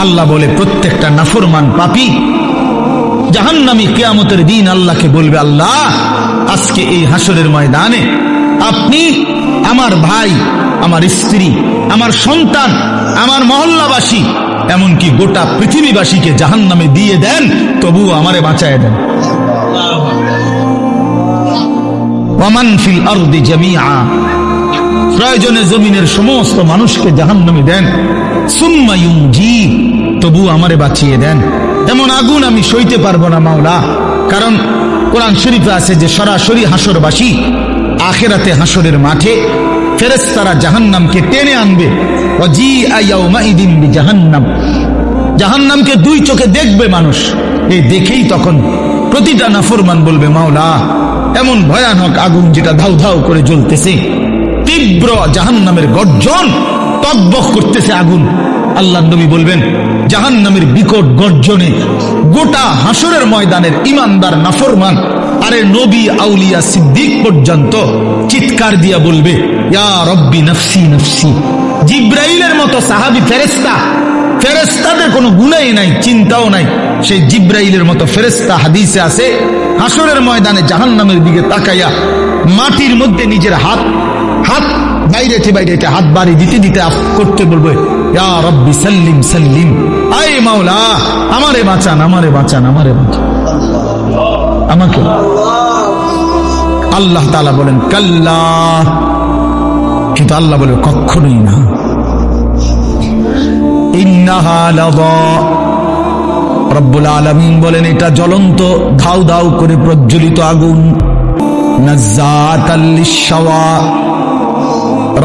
আল্লাহ বলে, প্রত্যেকটা নাফরমান পাপি জাহান্নামী কেয়ামতের দিন আল্লাহকে বলবে, আল্লাহ, আজকে এই হাসরের ময়দানে আপনি আমার ভাই, আমার স্ত্রী, আমার সন্তান, আমার মহল্লাবাসী, এমনকি গোটা পৃথিবীবাসীকে জাহান্নামে দিয়ে দেন তবু আমারে বাঁচায় দেন। ওয়ামান ফিল আরদি জামিআ। প্রয়োজনে জমিনের সমস্ত মানুষকে জাহান্নামে দেন। সুম্মা ইউনজি তবু আমারে বাঁচিয়ে দেন। এমন আগুন আমি সইতে পারব না, মাওলা। কারণ কোরআন শরীফে আছে যে, সরাসরি হাসরবাসী আখেরাতে হাসরের মাঠে ফেরেশতারা জাহান্নামকে টেনে আনবে। অজি আইয়াউমাইদিন জাহান্নাম জাহান্নামকে দুই চোখে দেখবে মানুষ। এই দেখেই তখন প্রতিটা নাফরমান বলবে, মাওলা, এমন ভয়ানক আগুন যেটা ধাউ ধাউ করে জ্বলতেছে। তীব্র জাহান্নামের গর্জন তকবক করতেছে আগুন। আল্লাহ নবী বলবেন জাহান নামের বিকট গর্জনে গোটা হাসরের ময়দানের ইমানদার, নাফরমান, আরে নবী আউলিয়া সিদ্দিক পর্যন্ত চিৎকার দিয়া বলবে, ইয়া রব্বি নফসি নফসি। জিব্রাইলের মতো সাহাবি ফেরেস্তা ফেরেস্তাদের কোনো গুণাই নাই, চিন্তাও নাই। সেই জিব্রাইলের মতো ফেরেস্তা হাদিসে আছে হাসরের ময়দানে জাহান্নামের দিকে তাকাইয়া মাটির মধ্যে নিজের হাত হাত বাইরে বাইরে হাত বাড়ি দিতে দিতে করতে বলবে রব্বি সাল্লিম সাল্লিম, আয় মাওলা, আমারে বাঁচান আমারে বাঁচান আমারে বাঁচান। আমাকে আল্লাহ তাআলা বলেন, কাল্লা। কিন্তু আল্লাহ বলে কখনোই না। রব্বুল আলামিন বলেন, এটা জ্বলন্ত, ধাউ ধাউ করে প্রজ্বলিত আগুন।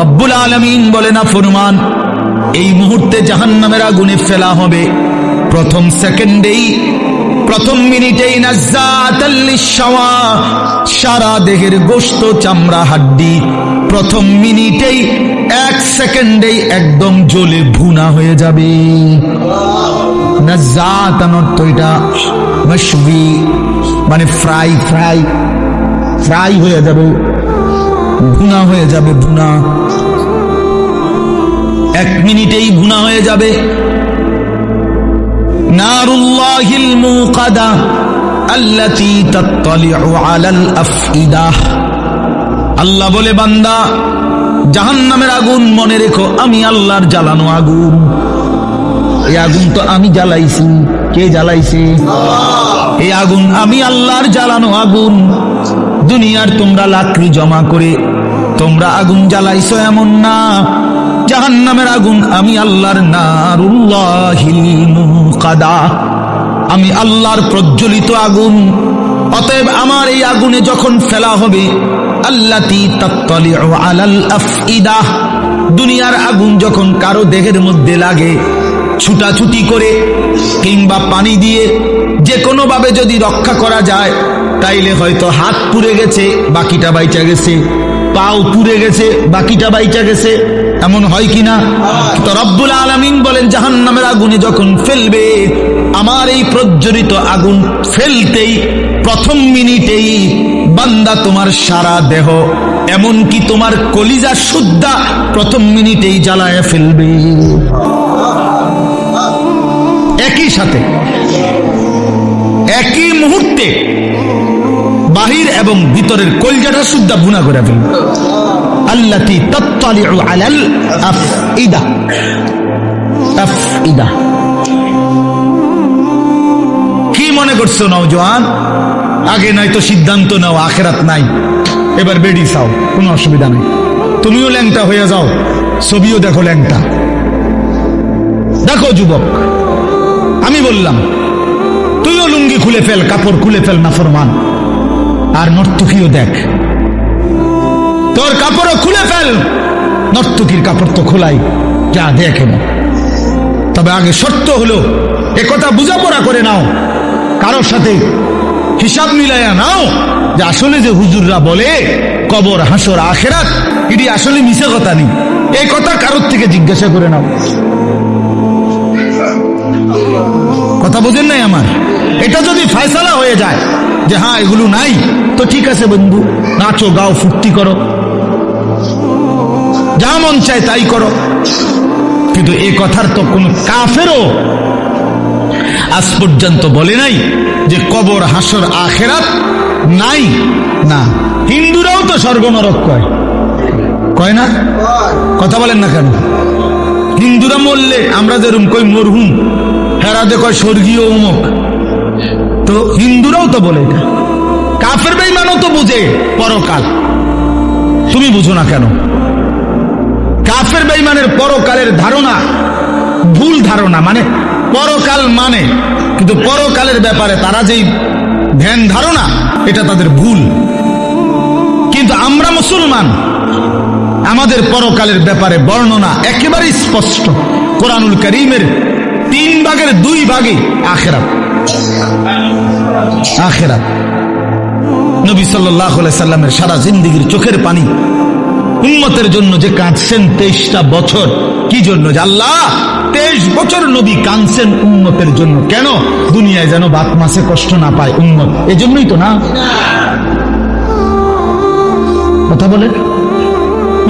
রব্বুল আলামিন বলেন ফরমান এই মুহূর্তে জাহান্নামের আগুনে ফেলা হবে। প্রথম সেকেন্ডেই, প্রথম মিনিটেই সারা দেহের গোস্ত চামড়া, হাড্ডি। প্রথম মিনিটেই সেকেন্ডেই একদম জ্বলে ভুনা হয়ে যাবে। নাজ্জাতান অর্থ এটা মানে ফ্রাই ফ্রাই ফ্রাই হয়ে যাবে। ভুনা হয়ে যাবে, ভুনা। এক মিনিটেই ভুনা হয়ে যাবে। আল্লাহ বলে, বান্দা জাহান্নামের আগুন মনে রেখো, আমি আল্লাহর জ্বালানো আগুন। এই আগুন তো আমি জ্বালাইছি। কে জ্বালাইছে? এই আগুন আমি আল্লাহর জ্বালানো আগুন। দুনিয়ার তোমরা লাকড়ি জমা করে, তোমরা আগুন জ্বালাইছো এমন না। জাহান্নামের আগুন আমি আল্লাহর মুকাদা। আমি আল্লাহর প্রজ্বলিত আগুন। অতএব আমার এই আগুনে যখন ফেলা হবে আল্লাতি দুনিয়ার আগুন যখন কারও দেহের মধ্যে লাগে, ছুটাছুটি করে কিংবা পানি দিয়ে যে কোনো ভাবে যদি রক্ষা করা যায়, তাইলে হয়তো হাত পুড়ে গেছে, বাকিটা বাইচা গেছে, পাও পুড়ে গেছে, বাকিটা বাইচা গেছে। এমন হয় কিনা? তো রব্বুল আলামিন বলেন, জাহান্নামের আগুনে যখন ফেলবে আমার এই প্রজ্বলিত আগুন ফেলতেই, প্রথম মিনিটেই বান্দা তোমার সারা দেহ, এমনকি তোমার কলিজা শুদ্ধা প্রথম মিনিটেই জ্বালায় ফেলবে। একই সাথে, একই মুহূর্তে বাহির এবং ভিতরের কলজাটা শুদ্ধা ভুনা করে ফেলবে। আল্লাতি তাত্তালিউ আলাল আফইদা। আফইদা। কি মনে করছ নওজোয়ান? আগে নাই তো সিদ্ধান্ত নাও, আখেরাত নাই। এবার বেডি চাও, কোনো অসুবিধা নেই। তুমিও ল্যাংটা হয়ে যাও, ছবিও দেখো ল্যাংটা। দেখো যুবক, আমি বললাম, তুইও লুঙ্গি খুলে ফেল, কাপড় খুলে ফেল নাফরমান। আর নর্তকীও দেখ। তোর কাপড়ও খুলে ফেল। নর্তকীর কাপড় তো খোলাই, যা দেখ। তবে আগে শর্ত হলো একথা কথা বোঝাপড়া করে নাও। কারোর সাথে হিসাব মিলাইয়া নাও যে আসলে যে হুজুররা বলে, কবর, হাসর, আখেরাত এটি আসলে মিশে কথা নেই। এই কথা কারোর থেকে জিজ্ঞাসা করে নাও। কথা বোঝেন নাই আমার? এটা যদি ফয়সালা হয়ে যায় যে হ্যাঁ এগুলো নাই, তো ঠিক আছে বন্ধু, নাচো, গাও, ফুর্তি করো। যা মন চায় তাই করো। কিন্তু এ কথার তো কোন কাফেরও আজ পর্যন্ত বলে নাই যে কবর, হাসর, আখেরাত নাই। না, হিন্দুরাও তো স্বর্গ নরক কয়। কয় না? কথা বলেন না কেন? হিন্দুরা মরলে আমরা যেরকম কই মরহুম হেরাতে কয় স্বর্গীয় অমুক। তো হিন্দুরাও তো বলে এটা। কাফের বেইমানও তো বুঝে পরকাল। তুমি বুঝো না কেন? কাফের বেইমানের পরকালের ধারণা ভুল ধারণা মানে পরকাল মানে। কিন্তু পরকালের ব্যাপারে তারা যেই ধ্যান ধারণা, এটা তাদের ভুল। কিন্তু আমরা মুসলমান, আমাদের পরকালের ব্যাপারে বর্ণনা একেবারে স্পষ্ট। কোরআনুল করিমের তিন ভাগের দুই ভাগে আখেরাত। আখেরাত। নবী সাল্লাহ সাল্লামের সারা জিন্দিগির চোখের পানি উন্মতের জন্য যে কাঁদছেন তেইশটা বছর, কি জন্য যে তেইশ বছর নবী কাঁদছেন উন্মতের জন্য। কেন? দুনিয়ায় যেন বাত মাসে কষ্ট না পায় উন্মত এজন্যই তো না? কথা বলে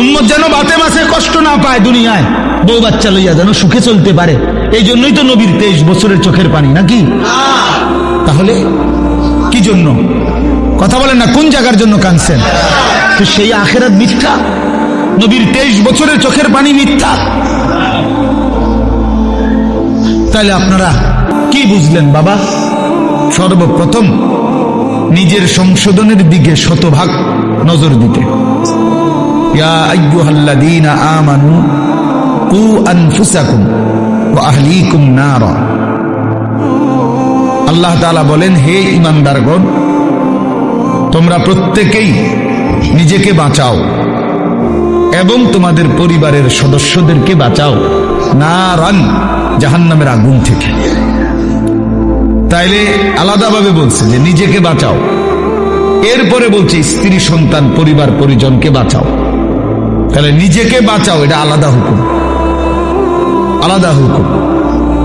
উন্মত যেন বাতে মাসে কষ্ট না পায় দুনিয়ায়, বউ বাচ্চা লইয়া যেন সুখে চলতে পারে। এই জন্যই তো নবীর তেইশ বছরের চোখের পানি, নাকি? তাহলে কি জন্য? কথা বলেন না, কোন জায়গার জন্য কাঁদছেন? তো সেই আখেরাত মিথ্যা। নবীর তেইশ বছরের চোখের পানি মিথ্যা। তাহলে আপনারা কি বুঝলেন বাবা? সর্বপ্রথম নিজের সংশোধনের দিকে শতভাগ নজর দিতে। আমানু কু আল্লাহ বলেন, হে ঈমানদারগণ, তোমরা প্রত্যেকেই নিজেকে বাঁচাও এবং তোমাদের পরিবারের সদস্যদেরকে বাঁচাও। না রান, জাহান্নামের আগুন থেকে। তাইলে আলাদাভাবে বলছে যে নিজেকে বাঁচাও। এরপরে বলছে স্ত্রী, সন্তান, পরিবার, পরিজনকে বাঁচাও। তাহলে নিজেকে বাঁচাও, এটা আলাদা হুকুম। আলাদা হুকুম।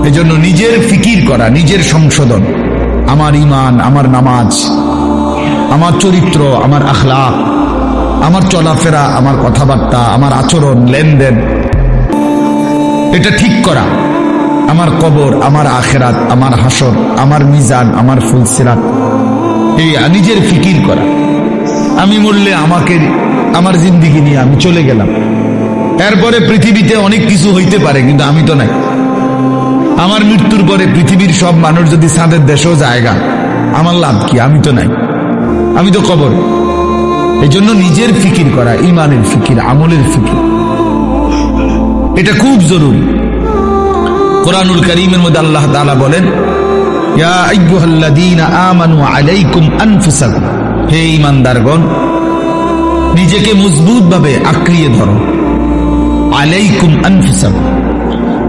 এই জন্য নিজের ফিকির করা, নিজের সংশোধন। আমার ইমান আমার নামাজ, আমার চরিত্র, আমার আখলাক। আমার চলাফেরা, আমার কথাবার্তা, আমার আচরণ, লেনদেন, এটা ঠিক করা। আমার কবর, আমার আখেরাত, আমার হাসর, আমার মিজান, আমার ফুলসিরাত এই নিজের ফিকির করা। আমি মরলে আমাকে, আমার জিন্দিগি নিয়ে আমি চলে গেলাম। এরপরে পৃথিবীতে অনেক কিছু হইতে পারে, কিন্তু আমি তো নাই। আমার মৃত্যুর পরে পৃথিবীর সব মানুষ যদি সাদের দেশেও জায়গা, আমার লাভ কি? আমি তো নাই। আমি তো কবর। এই জন্য নিজের ফিকির করা ইমানের ফিকির, আমলের ফিকির। এটা খুব জরুরি। কোরআনুল করিমের মধ্যে আল্লাহ তাআলা বলেন হে ঈমানদারগণ, নিজেকে মজবুতভাবে আঁকড়িয়ে ধরো। আলাইকুম আনফুসাকুম।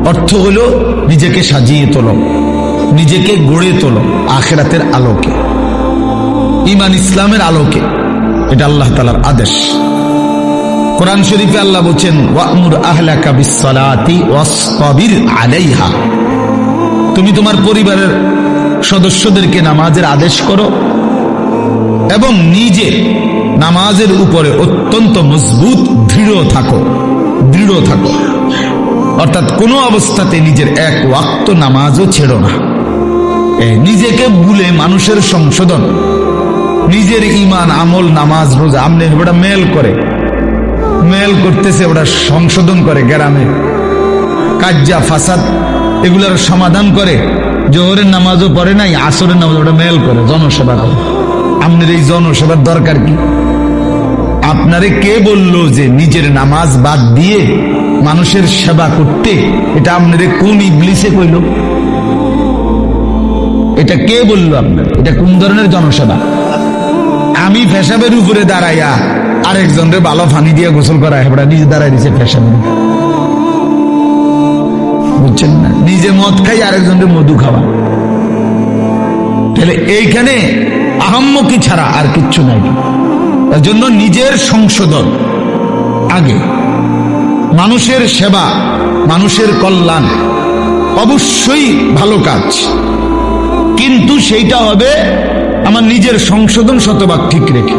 অর্থ হলো নিজেকে সাজিয়ে তোলো, নিজেকে গড়ে তোলো আখেরাতের আলোকে। ইমান ইসলামের আলোকে। এটা আল্লাহ তালার আদেশ। কোরআন শরীফে আল্লাহ বলছেন তুমি তোমার পরিবারের সদস্যদেরকে নামাজের আদেশ করো এবং নিজে নামাজের উপরে অত্যন্ত মজবুত, দৃঢ় থাকো দৃঢ় থাকো। অর্থাৎ কোনো অবস্থাতে নিজের এক ওয়াক্ত নামাজও ছেড়ো না। নিজেকে ভুলে মানুষের সংশোধন। নিজের ইমান আমল, নামাজ, রোজা, আমনে ওটা মেল করে। মেল করতেছে, ওটা সংশোধন করে গ্রামে। কাজ্জা, ফাসাদ, এগুলার সমাধান করে। জোহরের নামাজও পড়ে নাই, আসরের নামাজ ওটা মেল করে, জনসেবা করে। আপনার এই জনসেবার দরকার কি? আপনারে কে বলল যে নিজের নামাজ বাদ দিয়ে মানুষের সেবা করতে? এটা আপনারে কোন ইবলিসে কইল? এটা কে বলল আপনার? এটা কোন ধরনের জনসেবা? আমি ফেসাবের উপরে দাঁড়াইয়া আরেকজনরে ভালো ফানি দিয়ে গোসল করা হেবড়া, নিজে দাঁড়াই দিছে ফেসাবে বুঝছেন না? নিজে মদ খাই আরেকজনরে মধু খাওয়া। তাহলে এইখানে আহম্মকি ছাড়া আর কিচ্ছু নাই। তার জন্য নিজের সংশোধন আগে। মানুষের সেবা, মানুষের কল্যাণ অবশ্যই ভালো কাজ। কিন্তু সেইটা হবে আমার নিজের সংশোধন শতভাগ ঠিক রেখে